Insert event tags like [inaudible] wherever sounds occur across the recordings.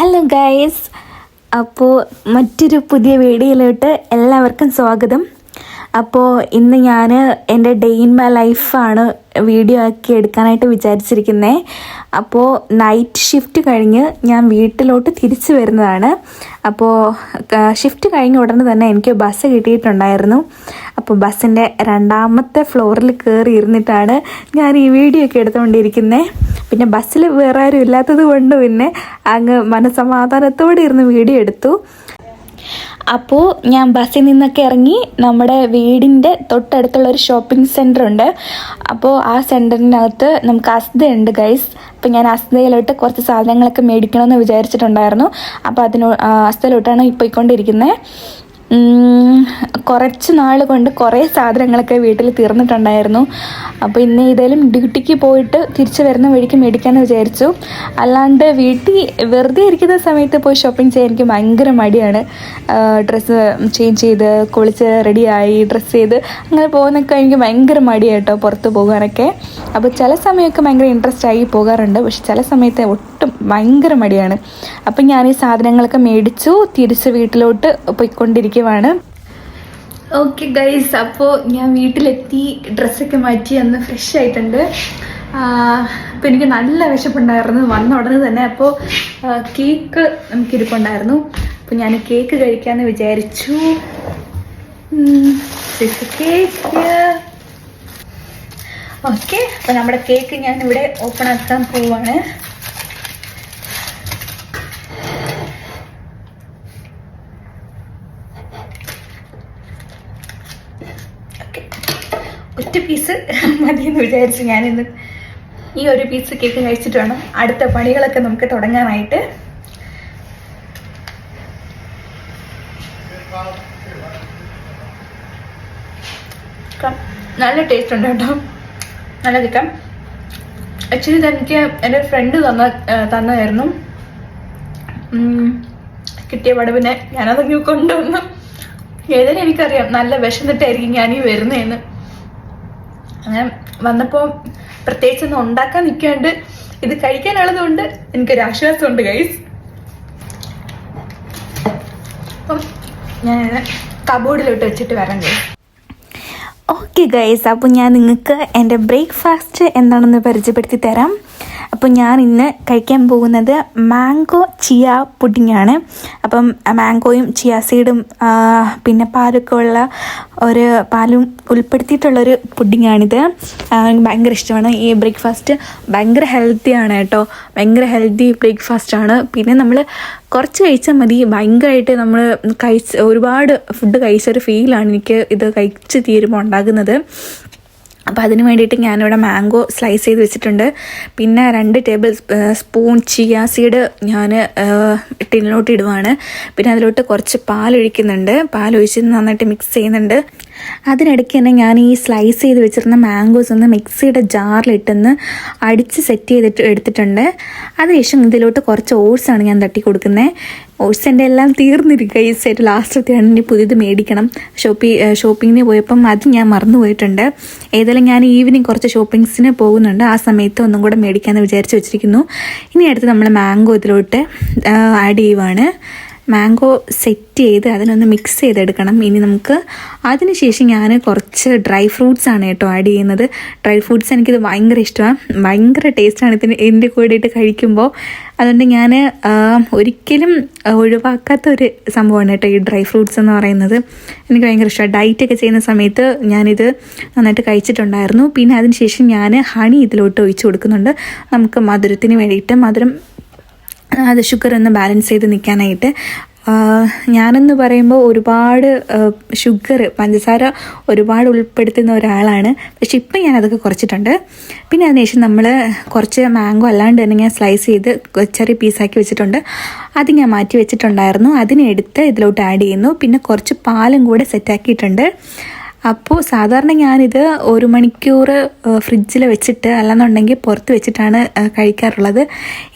Hello guys അപ്പോൾ മറ്റൊരു പുതിയ വീഡിയോയിലോട്ട് എല്ലാവർക്കും സ്വാഗതം. അപ്പോൾ ഇന്ന് ഞാൻ എന്റെ ഡേ ഇൻ മൈ ലൈഫാണ് വീഡിയോ ആക്കി എടുക്കാനായിട്ട് വിചാരിച്ചിരിക്കുന്നത് അപ്പോൾ നൈറ്റ് ഷിഫ്റ്റ് കഴിഞ്ഞ് ഞാൻ വീട്ടിലോട്ട് തിരിച്ചു വരുന്നതാണ്. അപ്പോൾ ഷിഫ്റ്റ് കഴിഞ്ഞ ഉടനെ തന്നെ എനിക്ക് ബസ് കിട്ടിയിട്ടുണ്ടായിരുന്നു. അപ്പോൾ ബസ്സിന്റെ രണ്ടാമത്തെ ഫ്ലോറിൽ കയറി ഇരുന്നിട്ടാണ് ഞാൻ ഈ വീഡിയോ ഒക്കെ എടുത്തുകൊണ്ടിരിക്കുന്നത് പിന്നെ ബസ്സിൽ വേറെ ആരും ഇല്ലാത്തത് കൊണ്ട് പിന്നെ അങ്ങ് മനസമാധാനത്തോടെ ഇരുന്ന് വീഡിയോ എടുത്തു. അപ്പോൾ ഞാൻ ബസ്സിൽ നിന്നൊക്കെ ഇറങ്ങി നമ്മുടെ വീടിന്റെ തൊട്ടടുത്തുള്ള ഒരു ഷോപ്പിംഗ് സെന്റർ ഉണ്ട്. അപ്പോൾ ആ സെന്ററിനകത്ത് നമുക്ക് അസ്തയുണ്ട് ഗൈസ് അപ്പോൾ ഞാൻ അസ്തയിലോട്ട് കുറച്ച് സാധനങ്ങളൊക്കെ മേടിക്കണമെന്ന് വിചാരിച്ചിട്ടുണ്ടായിരുന്നു. അപ്പോൾ അതിനോ അസ്തയിലോട്ടാണ് പോയിക്കൊണ്ടിരിക്കുന്നത് കുറച്ച് നാൾ കൊണ്ട് കുറേ സാധനങ്ങളൊക്കെ വീട്ടിൽ തീർന്നിട്ടുണ്ടായിരുന്നു. അപ്പോൾ ഇന്ന് ഏതായാലും ഡ്യൂട്ടിക്ക് പോയിട്ട് തിരിച്ചു വരുന്ന വഴിക്ക് മേടിക്കാമെന്ന് വിചാരിച്ചു. അല്ലാണ്ട് വീട്ടിൽ വെറുതെ ഇരിക്കുന്ന സമയത്ത് പോയി ഷോപ്പിംഗ് ചെയ്യാൻ എനിക്ക് ഭയങ്കര മടിയാണ്. ഡ്രസ്സ് ചേഞ്ച് ചെയ്ത് കുളിച്ച് റെഡിയായി ഡ്രസ്സ് ചെയ്ത് അങ്ങനെ പോകുന്നൊക്കെ എനിക്ക് ഭയങ്കര മടിയായിട്ടോ പുറത്ത് പോകാനൊക്കെ. അപ്പോൾ ചില സമയമൊക്കെ ഭയങ്കര ഇൻട്രസ്റ്റ് ആയി പോകാറുണ്ട്. പക്ഷെ ചില സമയത്ത് ഒട്ടും ഭയങ്കര മടിയാണ്. അപ്പം ഞാൻ ഈ സാധനങ്ങളൊക്കെ മേടിച്ചു തിരിച്ച് വീട്ടിലോട്ട് പോയിക്കൊണ്ടിരിക്കുവാണ്. ഓക്കെ ഗൈസ് അപ്പോൾ ഞാൻ വീട്ടിലെത്തി ഡ്രസ്സൊക്കെ മാറ്റി അന്ന് ഫ്രഷ് ആയിട്ടുണ്ട്. അപ്പോൾ എനിക്ക് നല്ല വിശപ്പുണ്ടായിരുന്നു വന്ന ഉടനെ തന്നെ. അപ്പോൾ കേക്ക് നമുക്ക് ഇരിപ്പുണ്ടായിരുന്നു. അപ്പോൾ ഞാൻ കേക്ക് കഴിക്കാമെന്ന് വിചാരിച്ചു. കേക്ക് ഓക്കെ അപ്പോൾ നമ്മുടെ കേക്ക് ഞാൻ ഇവിടെ ഓപ്പൺ ആക്കാൻ പോവാണ്. പീസ് [laughs] മതിയെന്ന് വിചാരിച്ചു ഞാനിന്ന് ഈ ഒരു പീസ് കേക്ക് കഴിച്ചിട്ട് വേണം അടുത്ത പണികളൊക്കെ നമുക്ക് തുടങ്ങാനായിട്ട്. നല്ല ടേസ്റ്റ് ഉണ്ട് കേട്ടോ. നല്ല ചിക്കൻ ആക്ച്വലി ഇതെനിക്ക് എന്റെ ഫ്രണ്ട് തന്ന തന്നതായിരുന്നു. കിട്ടിയ പടവിനെ ഞാനതങ്ങ് കൊണ്ടുവന്നു. ഏതായാലും എനിക്കറിയാം നല്ല വിശന്നിട്ടായിരിക്കും ഞാൻ വരുന്നതെന്ന്. അങ്ങനെ വന്നപ്പോൾ ഒന്ന് ഉണ്ടാക്കാൻ നിൽക്കാണ്ട് ഇത് കഴിക്കാനുള്ളത് കൊണ്ട് എനിക്കൊരു ആശ്വാസമുണ്ട് ഗൈസ് അപ്പം ഞാൻ കബോർഡിലോട്ട് വെച്ചിട്ട് വരാം ഗൈസ് ഓക്കെ ഗൈസ് അപ്പോൾ ഞാൻ നിങ്ങൾക്ക് എന്റെ ബ്രേക്ക്ഫാസ്റ്റ് എന്താണെന്ന് പരിചയപ്പെടുത്തി തരാം. അപ്പോൾ ഞാൻ ഇന്ന് കഴിക്കാൻ പോകുന്നത് മാംഗോ ചിയ പുഡിംഗ് ആണ് അപ്പം മാംഗോയും ചിയ സീഡും പിന്നെ പാലൊക്കെ ഉള്ള ഒരു പാലും ഉൾപ്പെടുത്തിയിട്ടുള്ളൊരു പുഡിങ്ങാണിത്. എനിക്ക് ഭയങ്കര ഇഷ്ടമാണ്. ഈ ബ്രേക്ക്ഫാസ്റ്റ് ഭയങ്കര ഹെൽത്തിയാണ് കേട്ടോ. ഭയങ്കര ഹെൽത്തി ബ്രേക്ക്ഫാസ്റ്റ് ആണ്. പിന്നെ നമ്മൾ കുറച്ച് കഴിച്ചാൽ മതി. ഭയങ്കരമായിട്ട് നമ്മൾ കഴിച്ച് ഒരുപാട് ഫുഡ് കഴിച്ചൊരു ഫീലാണ് എനിക്ക് ഇത് കഴിച്ച് തീരുമ്പോൾ ഉണ്ടാകുന്നത്. അപ്പോൾ അതിന് വേണ്ടിയിട്ട് ഞാനിവിടെ മാംഗോ സ്ലൈസ് ചെയ്ത് വെച്ചിട്ടുണ്ട്. പിന്നെ രണ്ട് ടേബിൾ സ്പൂൺ ചിയ സീഡ് ഞാൻ ടിന്നിലോട്ട് ഇടുവാണ്. പിന്നെ അതിലോട്ട് കുറച്ച് പാലൊഴിക്കുന്നുണ്ട്. പാലൊഴിച്ച് നന്നായിട്ട് മിക്സ് ചെയ്യുന്നുണ്ട്. അതിനിടയ്ക്ക് തന്നെ ഞാൻ ഈ സ്ലൈസ് ചെയ്ത് വെച്ചിരുന്ന മാംഗോസ് ഒന്ന് മിക്സിയുടെ ജാറിലിട്ടൊന്ന് അടിച്ച് സെറ്റ് ചെയ്തിട്ട് എടുത്തിട്ടുണ്ട്. അതിനുശേഷം ഇതിലോട്ട് കുറച്ച് ഓട്സാണ് ഞാൻ തട്ടി കൊടുക്കുന്നത് ഓട്സ് എന്റെ എല്ലാം തീർന്നിരിക്കുക ഈ സെറ്റ് ലാസ്റ്റത്തെയാണ് ഇനി പുതിയത് മേടിക്കണം. ഷോപ്പി ഷോപ്പിങ്ങിന് പോയപ്പം അത് ഞാൻ മറന്നു പോയിട്ടുണ്ട് ഏതായാലും ഞാൻ ഈവനിങ് കുറച്ച് ഷോപ്പിങ്സിന് പോകുന്നുണ്ട്. ആ സമയത്ത് ഒന്നും കൂടെ മേടിക്കാമെന്ന് വിചാരിച്ച് വെച്ചിരിക്കുന്നു. ഇനി അടുത്ത് നമ്മൾ മാംഗോ ഇതിലോട്ട് ആഡ് ചെയ്യുവാണ്. മാംഗോ സെറ്റ് ചെയ്ത് അതിനൊന്ന് മിക്സ് ചെയ്തെടുക്കണം. ഇനി നമുക്ക് അതിനുശേഷം ഞാൻ കുറച്ച് ഡ്രൈ ഫ്രൂട്ട്സ് ആണ് കേട്ടോ ആഡ് ചെയ്യുന്നത്. ഡ്രൈ ഫ്രൂട്ട്സ് എനിക്കിത് ഭയങ്കര ഇഷ്ടമാണ്. ഭയങ്കര ടേസ്റ്റാണ് ഇതിന് എന്റെ കൂടെ ഇട്ട് കഴിക്കുമ്പോൾ അതുകൊണ്ട് ഞാൻ ഒരിക്കലും ഒഴിവാക്കാത്ത ഒരു സംഭവമാണ് കേട്ടോ ഈ ഡ്രൈ ഫ്രൂട്ട്സ് എന്ന് പറയുന്നത്. എനിക്ക് ഭയങ്കര ഇഷ്ടമാണ്. ഡയറ്റൊക്കെ ചെയ്യുന്ന സമയത്ത് ഞാനിത് നന്നായിട്ട് കഴിച്ചിട്ടുണ്ടായിരുന്നു. പിന്നെ അതിനുശേഷം ഞാൻ ഹണി ഇതിലോട്ട് ഒഴിച്ചു കൊടുക്കുന്നുണ്ട്. നമുക്ക് മധുരത്തിന് വേണ്ടിയിട്ട് മധുരം അത് ഷുഗർ ഒന്ന് ബാലൻസ് ചെയ്ത് നിൽക്കാനായിട്ട് ഞാനെന്ന് പറയുമ്പോൾ ഒരുപാട് ഷുഗർ പഞ്ചസാര ഒരുപാട് ഉൾപ്പെടുത്തുന്ന ഒരാളാണ്. പക്ഷെ ഇപ്പം ഞാൻ അതൊക്കെ കുറച്ചിട്ടുണ്ട്. പിന്നെ അതിനുശേഷം നമ്മൾ കുറച്ച് മാംഗോ അല്ലാണ്ട് തന്നെ ഞാൻ സ്ലൈസ് ചെയ്ത് ചെറിയ പീസാക്കി വെച്ചിട്ടുണ്ട്. അത് ഞാൻ മാറ്റി വെച്ചിട്ടുണ്ടായിരുന്നു. അതിനെടുത്ത് ഇതിലോട്ട് ആഡ് ചെയ്യുന്നു. പിന്നെ കുറച്ച് പാലും കൂടെ സെറ്റാക്കിയിട്ടുണ്ട്. അപ്പോൾ സാധാരണ ഞാനിത് ഒരു മണിക്കൂർ ഫ്രിഡ്ജിൽ വെച്ചിട്ട് അല്ലെന്നുണ്ടെങ്കിൽ പുറത്ത് വെച്ചിട്ടാണ് കഴിക്കാറുള്ളത്.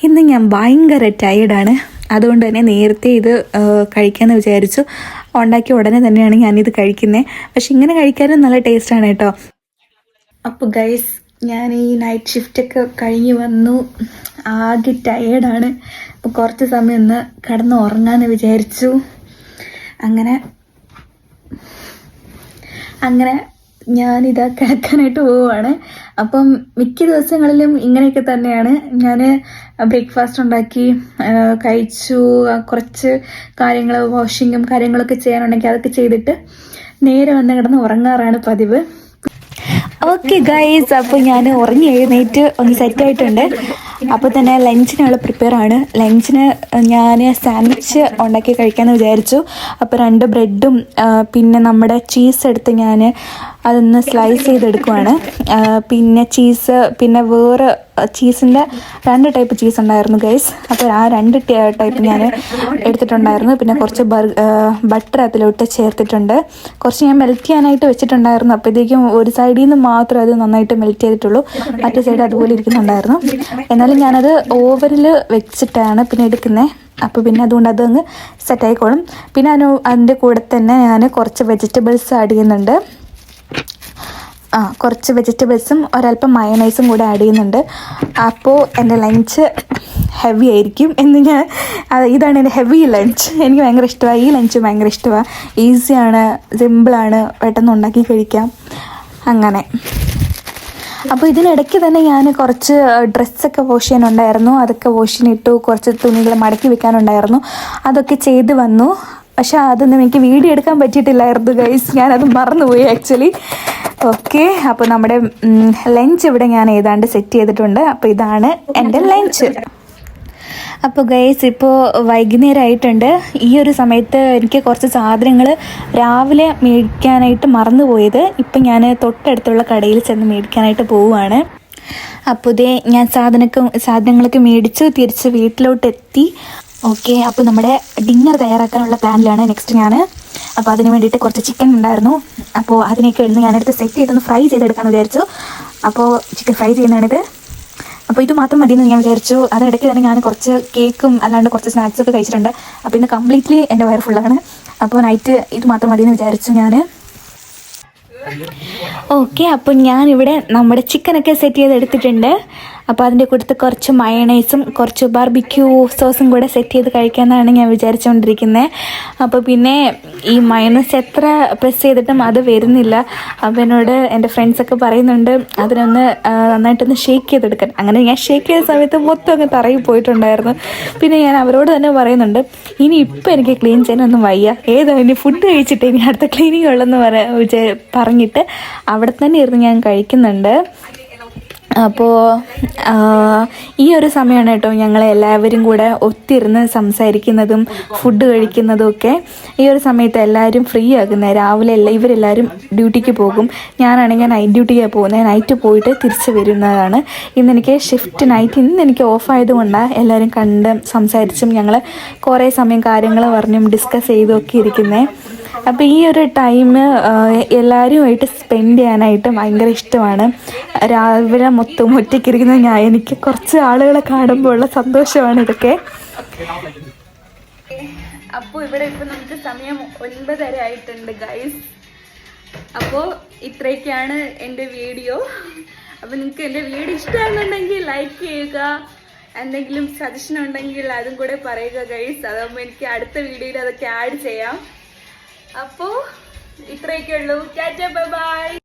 ഇന്ന് ഞാൻ ഭയങ്കര ടയേർഡാണ് അതുകൊണ്ട് തന്നെ നേരത്തെ ഇത് കഴിക്കാമെന്ന് വിചാരിച്ചു. ഉണ്ടാക്കിയ ഉടനെ തന്നെയാണ് ഞാനിത് കഴിക്കുന്നത് പക്ഷെ ഇങ്ങനെ കഴിക്കാനും നല്ല ടേസ്റ്റാണ് കേട്ടോ. അപ്പോൾ ഗൈസ് ഞാൻ ഈ നൈറ്റ് ഷിഫ്റ്റൊക്കെ കഴിഞ്ഞ് വന്നു. ആകെ ടയേർഡാണ് അപ്പോൾ കുറച്ച് സമയം ഒന്ന് കിടന്ന് ഉറങ്ങാമെന്ന് വിചാരിച്ചു. അങ്ങനെ അങ്ങനെ ഞാൻ ഞാനിതാ കിടക്കാനായിട്ട് പോവുകയാണ് അപ്പം മിക്ക ദിവസങ്ങളിലും ഇങ്ങനെയൊക്കെ തന്നെയാണ്. ഞാൻ ബ്രേക്ക്ഫാസ്റ്റ് ഉണ്ടാക്കി കഴിച്ചു. കുറച്ച് കാര്യങ്ങൾ വാഷിങ്ങും കാര്യങ്ങളൊക്കെ ചെയ്യാനുണ്ടെങ്കിൽ അതൊക്കെ ചെയ്തിട്ട് നേരെ വന്ന് കിടന്ന് ഉറങ്ങാറാണ് പതിവ്. ഓക്കെ ഗൈസ് അപ്പോൾ ഞാൻ ഉറങ്ങി എഴുന്നേറ്റ് ഒന്ന് സെറ്റ് ആയിട്ടുണ്ട്. അപ്പോൾ തന്നെ ലഞ്ചിനുള്ള പ്രിപ്പയർ ആണ്. ലഞ്ചിന് ഞാൻ സാൻഡ്വിച്ച് ഉണ്ടാക്കി കഴിക്കാമെന്ന് വിചാരിച്ചു. അപ്പോൾ രണ്ട് ബ്രെഡും പിന്നെ നമ്മുടെ ചീസ് എടുത്ത് ഞാൻ അതൊന്ന് സ്ലൈസ് ചെയ്തെടുക്കുവാണ്. പിന്നെ ചീസ് പിന്നെ വേറെ ചീസിന്റെ രണ്ട് ടൈപ്പ് ചീസ് ഉണ്ടായിരുന്നു ഗൈസ് അപ്പോൾ ആ രണ്ട് ടൈപ്പ് ഞാൻ എടുത്തിട്ടുണ്ടായിരുന്നു. പിന്നെ കുറച്ച് ബട്ടർ അതിലോട്ട് ചേർത്തിട്ടുണ്ട്. കുറച്ച് ഞാൻ മെൽറ്റ് ചെയ്യാനായിട്ട് വെച്ചിട്ടുണ്ടായിരുന്നു. അപ്പോഴത്തേക്കും ഒരു സൈഡിൽ നിന്ന് മാത്രം അത് നന്നായിട്ട് മെൽറ്റ് ചെയ്തിട്ടുള്ളൂ. മറ്റു സൈഡ് അതുപോലെ ഇരിക്കുന്നുണ്ടായിരുന്നു. എന്നാലും ഞാനത് ഓവറിൽ വെച്ചിട്ടാണ് പിന്നെ എടുക്കുന്നത് അപ്പോൾ പിന്നെ അതുകൊണ്ട് അതങ്ങ് സെറ്റ് ആയിക്കോളും. പിന്നെ അതിന്റെ കൂടെ തന്നെ ഞാൻ കുറച്ച് വെജിറ്റബിൾസ് ആഡ് ചെയ്യുന്നുണ്ട്. ആ കുറച്ച് വെജിറ്റബിൾസും ഒരല്പം മയണൈസും കൂടെ ആഡ് ചെയ്യുന്നുണ്ട്. അപ്പോൾ എന്റെ ലഞ്ച് ഹെവി ആയിരിക്കും എന്ന് ഞാൻ ഇതാണ് എന്റെ ഹെവി ലഞ്ച്. എനിക്ക് ഭയങ്കര ഇഷ്ടമാണ്. ഈ ലഞ്ച് ഭയങ്കര ഇഷ്ടമാണ്. ഈസിയാണ് സിമ്പിളാണ് പെട്ടെന്ന് ഉണ്ടാക്കി കഴിക്കാം. അങ്ങനെ. അപ്പോൾ ഇതിനിടയ്ക്ക് തന്നെ ഞാൻ കുറച്ച് ഡ്രസ്സൊക്കെ വാഷ് ചെയ്യാനുണ്ടായിരുന്നു. അതൊക്കെ വാഷ് ചെയ്യാനിട്ടു കുറച്ച് തുണികൾ മടക്കി വെക്കാനുണ്ടായിരുന്നു. അതൊക്കെ ചെയ്ത് വന്നു. പക്ഷെ അതൊന്നും എനിക്ക് വീഡിയോ എടുക്കാൻ പറ്റിയിട്ടില്ലായിരുന്നു ഗൈസ് ഞാനത് മറന്നുപോയി ആക്ച്വലി ഓക്കെ അപ്പോൾ നമ്മുടെ ലഞ്ച് ഇവിടെ ഞാൻ ഏതാണ്ട് സെറ്റ് ചെയ്തിട്ടുണ്ട്. അപ്പോൾ ഇതാണ് എന്റെ ലഞ്ച് അപ്പോൾ ഗൈസ് ഇപ്പോൾ വൈകുന്നേരമായിട്ടുണ്ട്. ഈ ഒരു സമയത്ത് എനിക്ക് കുറച്ച് സാധനങ്ങൾ രാവിലെ മേടിക്കാനായിട്ട് മറന്നുപോയത്. ഇപ്പം ഞാൻ തൊട്ടടുത്തുള്ള കടയിൽ ചെന്ന് മേടിക്കാനായിട്ട് പോവുകയാണ്. അപ്പോൾ ഇതേ ഞാൻ സാധനമൊക്കെ സാധനങ്ങളൊക്കെ മേടിച്ച് തിരിച്ച് വീട്ടിലോട്ട് എത്തി ഓക്കെ അപ്പോൾ നമ്മുടെ ഡിന്നർ തയ്യാറാക്കാനുള്ള പ്ലാനിലാണ് നെക്സ്റ്റ് ഞാൻ അപ്പോൾ അതിന് വേണ്ടിയിട്ട് കുറച്ച് ചിക്കൻ ഉണ്ടായിരുന്നു. അപ്പോൾ അതിനൊക്കെ എടുത്ത് ഞാനെടുത്ത് സെറ്റ് ചെയ്തൊന്ന് ഫ്രൈ ചെയ്തെടുക്കാമെന്ന് വിചാരിച്ചു. അപ്പോൾ ചിക്കൻ ഫ്രൈ ചെയ്യുന്നതാണിത്. അപ്പോൾ ഇത് മാത്രം മതി എന്ന് ഞാൻ വിചാരിച്ചു. അതിനിടയ്ക്ക് തന്നെ ഞാൻ കുറച്ച് കേക്കും അല്ലാണ്ട് കുറച്ച് സ്നാക്സ് ഒക്കെ കഴിച്ചിട്ടുണ്ട്. അപ്പോൾ ഇന്ന് കംപ്ലീറ്റ്ലി എന്റെ വയർ ഫുള്ളാണ് അപ്പോൾ നൈറ്റ് ഇത് മാത്രം മതി എന്ന് വിചാരിച്ചു ഞാൻ ഓക്കെ അപ്പോൾ ഞാനിവിടെ നമ്മുടെ ചിക്കനൊക്കെ സെറ്റ് ചെയ്ത് എടുത്തിട്ടുണ്ട് അപ്പോൾ അതിന്റെ കൂട്ടത്ത് കുറച്ച് മയണൈസും കുറച്ച് ബാർബിക്യൂ സോസും കൂടെ സെറ്റ് ചെയ്ത് കഴിക്കാമെന്നാണ് ഞാൻ വിചാരിച്ചുകൊണ്ടിരിക്കുന്നത് അപ്പോൾ പിന്നെ ഈ മയണൈസ് എത്ര പ്രസ് ചെയ്തിട്ടും അത് വരുന്നില്ല. അപ്പോൾ എന്നോട് എന്റെ ഫ്രണ്ട്സൊക്കെ പറയുന്നുണ്ട് അതിനൊന്ന് നന്നായിട്ടൊന്ന് ഷേക്ക് ചെയ്തെടുക്കാൻ. അങ്ങനെ ഞാൻ ഷേക്ക് ചെയ്ത സമയത്ത് മൊത്തം അങ്ങ് തറയിൽ പോയിട്ടുണ്ടായിരുന്നു. പിന്നെ ഞാൻ അവരോട് തന്നെ പറയുന്നുണ്ട് ഇനി ഇപ്പം എനിക്ക് ക്ലീൻ ചെയ്യാനൊന്നും വയ്യ. ഏതോ ഇനി ഫുഡ് കഴിച്ചിട്ട് ഇനി അടുത്ത ക്ലീനിങ് ഉള്ളെന്ന് പറ പറഞ്ഞിട്ട് അവിടെ തന്നെ ഇരുന്ന് ഞാൻ കഴിക്കുന്നുണ്ട്. അപ്പോൾ ഈ ഒരു സമയമാണ് കേട്ടോ ഞങ്ങൾ എല്ലാവരും കൂടെ ഒത്തിരുന്ന് സംസാരിക്കുന്നതും ഫുഡ് കഴിക്കുന്നതും ഒക്കെ. ഈ ഒരു സമയത്ത് എല്ലാവരും ഫ്രീ ആകുന്നത് രാവിലെ എല്ലാം ഇവരെല്ലാവരും ഡ്യൂട്ടിക്ക് പോകും. ഞാനാണെങ്കിൽ നൈറ്റ് ഡ്യൂട്ടിക്കാണ് പോകുന്നത് നൈറ്റ് പോയിട്ട് തിരിച്ച് വരുന്നതാണ്. ഇന്ന് എനിക്ക് ഷിഫ്റ്റ് നൈറ്റ് ഇന്ന് എനിക്ക് ഓഫ് ആയതുകൊണ്ടാണ് എല്ലാവരും കണ്ട് സംസാരിച്ചും ഞങ്ങൾ കുറേ സമയം കാര്യങ്ങൾ പറഞ്ഞും ഡിസ്കസ് ചെയ്തും ഒക്കെ ഇരിക്കുന്നത് അപ്പോൾ ഈ ഒരു ടൈം എല്ലാവരുമായിട്ട് സ്പെൻഡ് ചെയ്യാനായിട്ട് ഭയങ്കര ഇഷ്ടമാണ്. രാവിലെ മൊത്തം ഒറ്റയ്ക്കിരിക്കുന്ന ഞാൻ എനിക്ക് കുറച്ച് ആളുകളെ കാണുമ്പോൾ ഉള്ള സന്തോഷമാണ് ഇതൊക്കെ. അപ്പോൾ ഇവിടെ ഇപ്പം നമുക്ക് സമയം ഒൻപതര ആയിട്ടുണ്ട് ഗൈസ് അപ്പോൾ ഇത്രയൊക്കെയാണ് എന്റെ വീഡിയോ. അപ്പോൾ നിങ്ങൾക്ക് എന്റെ വീഡിയോ ഇഷ്ടമാണെന്നുണ്ടെങ്കിൽ ലൈക്ക് ചെയ്യുക. എന്തെങ്കിലും സജഷൻ ഉണ്ടെങ്കിൽ അതും കൂടെ പറയുക ഗൈസ് അതാകുമ്പോൾ എനിക്ക് അടുത്ത വീഡിയോയിൽ അതൊക്കെ ആഡ് ചെയ്യാം. അപ്പോൾ ഇത്രയൊക്കെ ഉള്ളൂ ടാറ്റ ബൈ